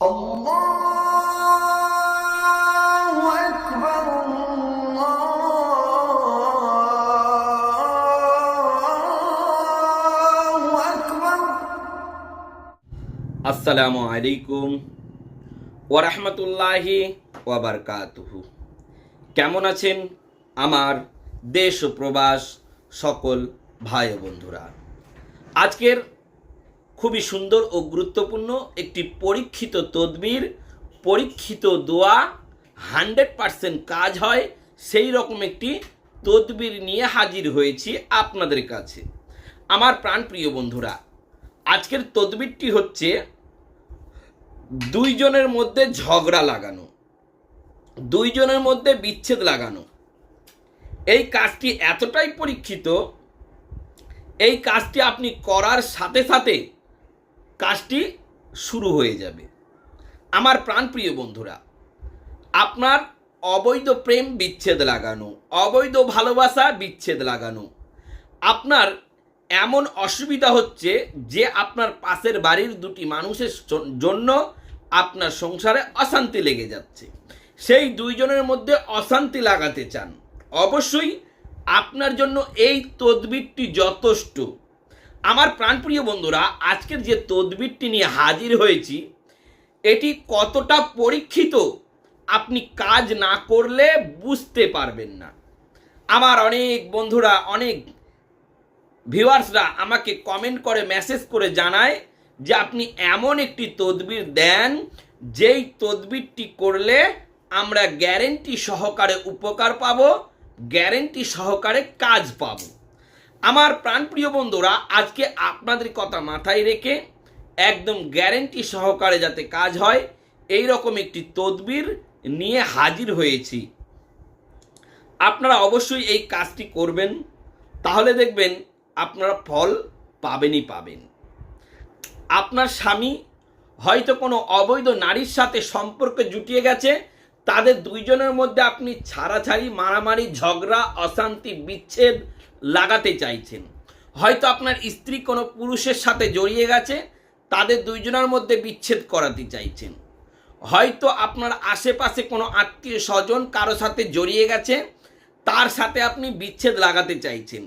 আসসালামু আলাইকুম ওরহমতুল্লাহি ওয়াবারকাতুহু কেমন আছেন আমার দেশ প্রবাস সকল ভাই বন্ধুরা? আজকের খুবই সুন্দর ও গুরুত্বপূর্ণ একটি পরীক্ষিত তদবির, পরীক্ষিত দোয়া, হান্ড্রেড পারসেন্ট কাজ হয়। সেই রকম একটি তদবির নিয়ে হাজির হয়েছি আপনাদের কাছে। আমার প্রাণপ্রিয় বন্ধুরা, আজকের তদবিরটি হচ্ছে দুইজনের মধ্যে ঝগড়া লাগানো, দুইজনের মধ্যে বিচ্ছেদ লাগানো। এই কাজটি এতটাই পরীক্ষিত, এই কাজটি আপনি করার সাথে সাথে কাজটি শুরু হয়ে যাবে। আমার প্রাণপ্রিয় বন্ধুরা, আপনার অবৈধ প্রেম বিচ্ছেদ লাগানো, অবৈধ ভালোবাসা বিচ্ছেদ লাগানো, আপনার এমন অসুবিধা হচ্ছে যে আপনার পাশের বাড়ির দুটি মানুষের জন্য আপনার সংসারে অশান্তি লেগে যাচ্ছে। সেই দুইজনের মধ্যে অশান্তি লাগাতে চান। অবশ্যই আপনার জন্য এই তদবিরটি যথেষ্ট। আমার প্রাণপ্রিয় বন্ধুরা, আজকের যে তদবিরটি নিয়ে হাজির হয়েছি, এটি কতটা পরীক্ষিত আপনি কাজ না করলে বুঝতে পারবেন না। আমার অনেক বন্ধুরা, অনেক ভিউয়ার্সরা আমাকে কমেন্ট করে, মেসেজ করে জানায় যে আপনি এমন একটি তদবির দেন, যেই তদবিরটি করলে আমরা গ্যারেন্টি সহকারে উপকার পাব গ্যারেন্টি সহকারে কাজ পাব। আমার প্রাণপ্রিয় বন্ধুরা, আজকে আপনাদের কথা মাথায় রেখে একদম গ্যারেন্টি সহকারে যাতে কাজ হয় এই রকম একটি তদবির নিয়ে হাজির হয়েছি। আপনারা অবশ্যই এই কাজটি করবেন, তাহলে দেখবেন আপনারা ফল পাবেনই পাবেন। আপনার স্বামী হয়তো কোনো অবৈধ নারীর সাথে সম্পর্কে জুটিয়ে গেছে তাদের দুইজনের মধ্যে আপনি ছাড়াছাড়ি, মারামারি, ঝগড়া, অশান্তি, বিচ্ছেদ লাগাতে চাইছেন। হয়তো আপনার স্ত্রী কোনো পুরুষের সাথে জড়িয়ে গেছে, তাদের দুইজনের মধ্যে বিচ্ছেদ করাতে চাইছেন। হয়তো আপনার আশেপাশে কোনো আত্মীয় স্বজন কারও সাথে জড়িয়ে গেছে, তার সাথে আপনি বিচ্ছেদ লাগাতে চাইছেন।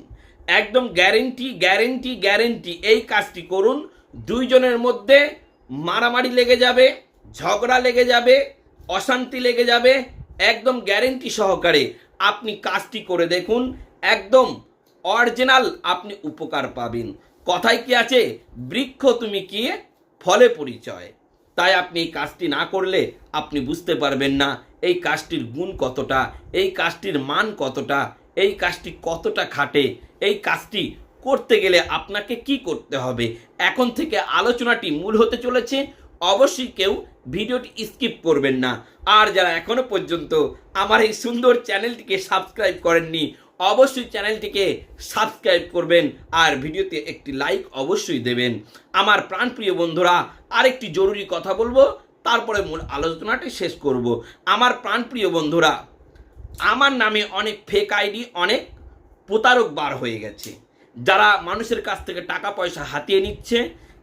একদম গ্যারেন্টি গ্যারেন্টি গ্যারেন্টি এই কাজটি করুন। দুইজনের মধ্যে মারামারি লেগে যাবে, ঝগড়া লেগে যাবে অশান্তি লেগে যাবে, একদম গ্যারেন্টি সহকারে আপনি কাজটি করে দেখুন, একদম অরিজিনাল আপনি উপকার পাবেন। কথায় কি আছে? বৃক্ষ তুমি কি ফলে পরিচয়। তাই আপনি এই কাজটি না করলে আপনি বুঝতে পারবেন না এই কাজটির গুণ কতটা, এই কাজটির মান কতটা, এই কাজটি কতটা খাটে, এই কাজটি করতে গেলে আপনাকে কি করতে হবে? এখন থেকে আলোচনাটি মূল হতে চলেছে। অবশ্যই কেউ ভিডিওটি স্কিপ করবেন না। আর যারা এখনও পর্যন্ত আমার এই সুন্দর চ্যানেলটিকে সাবস্ক্রাইব করেননি, অবশ্যই চ্যানেলটিকে সাবস্ক্রাইব করবেন আর ভিডিওতে একটি লাইক অবশ্যই দেবেন। আমার প্রাণপ্রিয় বন্ধুরা, আরেকটি জরুরি কথা বলব, তারপরে মূল আলোচনাটি শেষ করব। আমার প্রাণপ্রিয় বন্ধুরা, আমার নামে অনেক ফেক আইডি অনেক প্রতারক বার হয়ে গেছে। যারা মানুষের কাছ থেকে টাকা পয়সা হাতিয়ে নিচ্ছে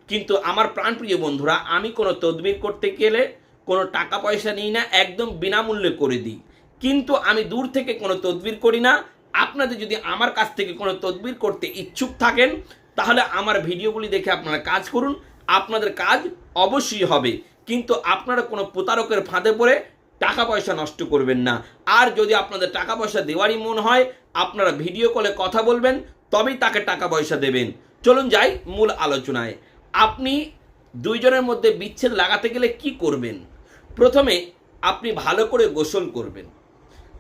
কিন্তু আমার প্রাণপ্রিয় বন্ধুরা, আমি কোনো তদবির করতে গেলে কোনো টাকা পয়সা নিই না, একদম বিনামূল্যে করে দিই। কিন্তু আমি দূর থেকে কোনো তদবির করি না। আপনাদের যদি আমার কাছ থেকে কোনো তদবির করতে ইচ্ছুক থাকেন, তাহলে আমার ভিডিওগুলি দেখে আপনারা কাজ করুন। আপনাদের কাজ অবশ্যই হবে। কিন্তু আপনারা কোনো প্রতারকের ফাঁদে পড়ে টাকা পয়সা নষ্ট করবেন না। আর যদি আপনাদের টাকা পয়সা দেওয়ারই মন হয়, আপনারা ভিডিও কলে কথা বলবেন, তবেই তাকে টাকা পয়সা দেবেন। চলুন যাই মূল আলোচনায়। আপনি দুইজনের মধ্যে বিচ্ছেদ লাগাতে গেলে কি করবেন? প্রথমে আপনি ভালো করে গোসল করবেন।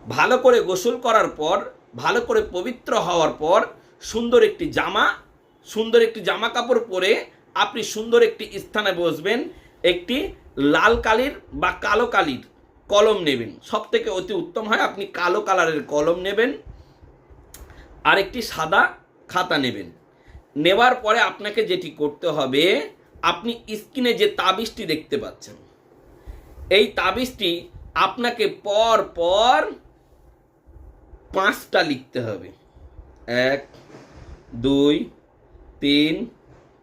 ভালো করে গোসল করার পর, ভালো করে পবিত্র হওয়ার পর সুন্দর একটি জামা, সুন্দর একটি জামা কাপড় পরে আপনি সুন্দর একটি স্থানে বসবেন। একটি লাল কালির বা কালো কালির কলম নেবেন। সব থেকে অতি উত্তম হয় আপনি কালো কালারের কলম নেবেন। আর একটি সাদা খাতা নেবেন। নেওয়ার পরে আপনাকে যেটি করতে হবে, আপনি স্ক্রিনে যে তাবিজটি দেখতে পাচ্ছেন, এই তাবিজটি আপনাকে পর পর পাঁচটা লিখতে হবে। এক, দুই, তিন,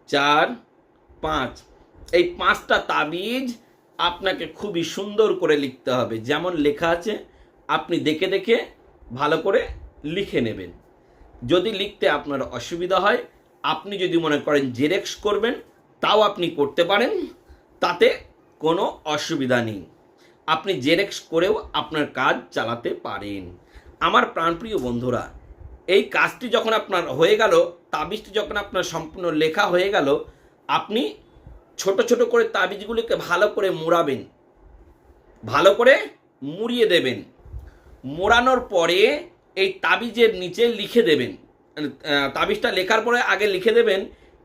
চার, পাঁচ। এই পাঁচটা তাবিজ আপনাকে খুবই সুন্দর করে লিখতে হবে। যেমন লেখা আছে, আপনি দেখে দেখে ভালো করে লিখে নেবেন। যদি লিখতে আপনার অসুবিধা হয় আপনি যদি মনে করেন জেরেক্স করবেন, তাও আপনি করতে পারেন, তাতে কোনো অসুবিধা নেই। আপনি জেরেক্স করেও আপনার কাজ চালাতে পারেন। আমার প্রাণপ্রিয় বন্ধুরা, এই কাজটি যখন আপনার হয়ে গেল, তাবিজটি যখন আপনার সম্পূর্ণ লেখা হয়ে গেল, আপনি ছোট ছোট করে তাবিজগুলিকে ভালো করে মুড়াবেন। ভালো করে মুড়িয়ে দেবেন। মোড়ানোর পরে এই তাবিজের নিচে লিখে দেবেন। তাবিজটা লেখার পরে আগে লিখে দেবেন,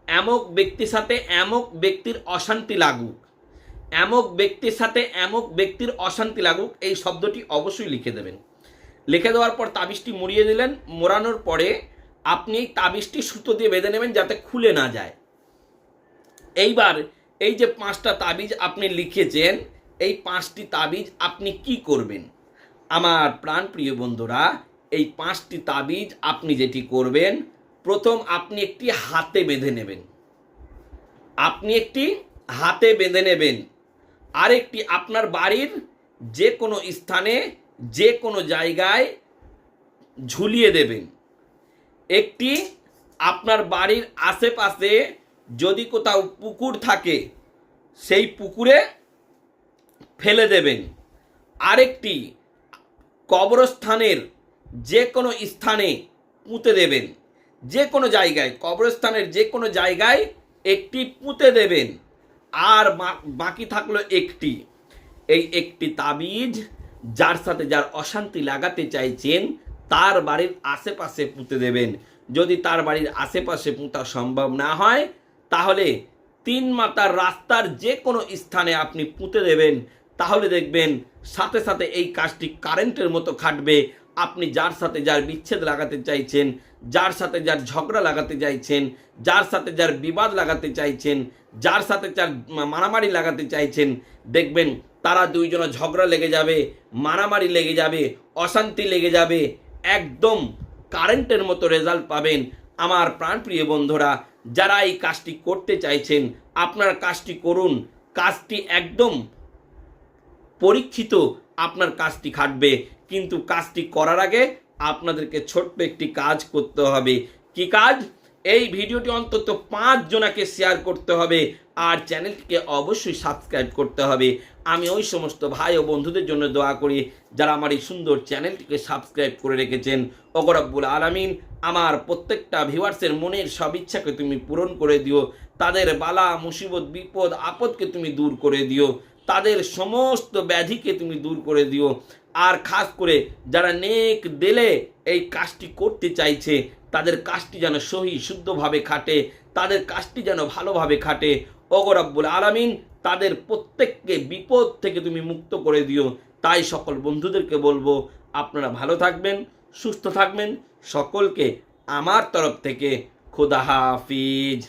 এমক ব্যক্তির সাথে এমক ব্যক্তির অশান্তি লাগুক। এমক ব্যক্তির সাথে এমক ব্যক্তির অশান্তি লাগুক, এই শব্দটি অবশ্যই লিখে দেবেন। লিখে দেওয়ার পর তাবিজটি মুড়িয়ে দিলেন, মোড়ানোর পরে আপনি এই তাবিজটি সুতো দিয়ে বেঁধে নেবেন যাতে খুলে না যায়। এইবার এই যে পাঁচটা তাবিজ আপনি লিখেছেন, এই পাঁচটি তাবিজ আপনি কি করবেন? আমার প্রাণপ্রিয় বন্ধুরা এই পাঁচটি তাবিজ আপনি যেটি করবেন, প্রথম আপনি একটি হাতে বেঁধে নেবেন। আপনি একটি হাতে বেঁধে নেবেন। আরেকটি আপনার বাড়ির যে কোনো স্থানে যে কোনো জায়গায় ঝুলিয়ে দেবেন। একটি আপনার বাড়ির আশেপাশে যদি কোথাও পুকুর থাকে, সেই পুকুরে ফেলে দেবেন। আরেকটি কবরস্থানের যে কোনো স্থানে পুঁতে দেবেন। যে কোনো জায়গায়, কবরস্থানের যে কোনো জায়গায় একটি পুঁতে দেবেন। আর বাকি থাকল একটি। এই একটি তাবিজ যার সাথে যার অশান্তি লাগাতে চাইছেন, তার বাড়ির আশেপাশে পুঁতে দেবেন। যদি তার বাড়ির আশেপাশে পুঁতা সম্ভব না হয়, তাহলে তিন মাতার রাস্তার যে কোনো স্থানে আপনি পুঁতে দেবেন। তাহলে দেখবেন সাথে সাথে এই কাজটি কারেন্টের মতো খাটবে আপনি যার সাথে যার বিচ্ছেদ লাগাতে চাইছেন, যার সাথে যার ঝগড়া লাগাতে চাইছেন, যার সাথে যার বিবাদ লাগাতে চাইছেন, যার সাথে যার মারামারি লাগাতে চাইছেন, দেখবেন তারা দুইজনে ঝগড়া লেগে যাবে, মারামারি লেগে যাবে, অশান্তি লেগে যাবে, একদম কারেন্টের মতো রেজাল্ট পাবেন। আমার প্রাণপ্রিয় বন্ধুরা, যারা এই কাজটি করতে চাইছেন, আপনার কাজটি করুন। কাজটি একদম পরীক্ষিত আপনার কাজটি খাটবে। কিন্তু কাজটি করার আগে আপনাদেরকে ছোট্ট একটি কাজ করতে হবে। কি কাজ? এই ভিডিওটি অন্তত পাঁচ জনাকে শেয়ার করতে হবে আর চ্যানেলটিকে অবশ্যই সাবস্ক্রাইব করতে হবে। আমি ওই সমস্ত ভাই ও বন্ধুদের জন্য দোয়া করি যারা আমার এই সুন্দর চ্যানেলটিকে সাবস্ক্রাইব করে রেখেছেন। অগরব্বুল আলামিন, আমার প্রত্যেকটা ভিউয়ার্সের মনের সব ইচ্ছাকে তুমি পূরণ করে দিও। তাদের বালা, মুসিবত, বিপদ, আপদকে তুমি দূর করে দিও। তাদের সমস্ত ব্যাধিকে তুমি দূর করে দিও। আর খাস করে যারা নেক দেলে এই কাজটি করতে চাইছে, তাদের কাজটি যেন সহি শুদ্ধভাবে খাটে, তাদের কাজটি যেন ভালোভাবে খাটে। অগরাব্বুল আলামিন, তাদের প্রত্যেককে বিপদ থেকে তুমি মুক্ত করে দিও। তাই সকল বন্ধুদেরকে বলব, আপনারা ভালো থাকবেন, সুস্থ থাকবেন। সকলকে আমার তরফ থেকে খোদা হাফিজ।